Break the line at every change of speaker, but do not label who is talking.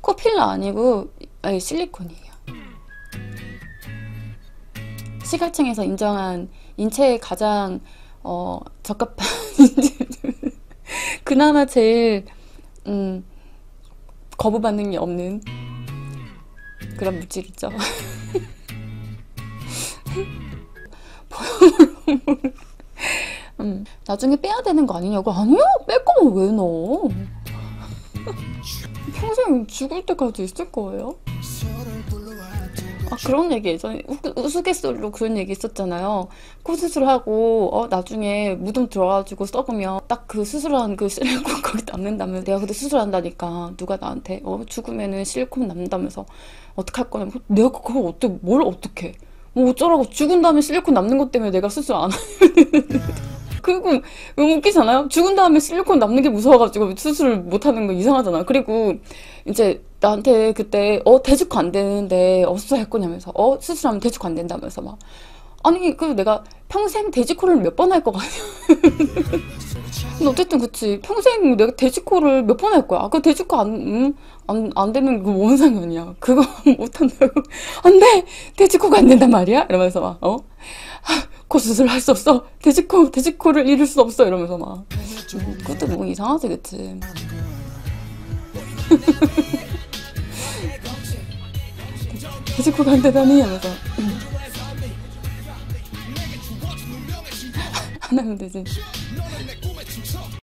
코 필러 아니고 아니, 실리콘이에요. 시각청에서 인정한 인체에 가장 어, 적합한 그나마 제일 음, 거부 반응이 없는 그런 물질이죠. 음, 나중에 빼야 되는 거 아니냐고 아니요 뺄 거면 왜 넣어 평생 죽을 때까지 있을 거예요? 아 그런 얘기 예전에 우- 우스갯소리로 그런 얘기 있었잖아요. 코 수술하고 어 나중에 무덤 들어가지고 썩으면 딱 그 수술한 그 실리콘 거기 남는다면 내가 근데 수술한다니까 누가 나한테 어 죽으면은 실리콘 남는다면서 어떡할 거냐면 내가 그걸 어떻게 뭘 어떻게? 뭐 어쩌라고 죽은 다음에 실리콘 남는 것 때문에 내가 수술 안 그리고 너무 웃기잖아요? 죽은 다음에 실리콘 남는 게 무서워가지고 수술을 못하는 거 이상하잖아. 그리고 이제 나한테 그때 어 대축 안 되는데 어디서 할 거냐면서 어 수술하면 대축 안 된다면서 막 아니 그 내가 평생 돼지코를 몇 번 할 거 같냐. 근데 어쨌든 그치 평생 내가 돼지코를 몇 번 할 거야. 그 돼지코 안, 음, 안, 안 되면 그뭔 상관이야. 그거 못 한다고. 안 돼! 돼지코가 안 된단 말이야? 이러면서 막, 어? 코 수술 할 수 없어. 돼지코, 돼지코를 잃을 수 없어. 이러면서 막. 음, 그것도 뭐 이상하지, 그치? 돼지코가 안 되다니? 하면서. 음. 하나면 되지.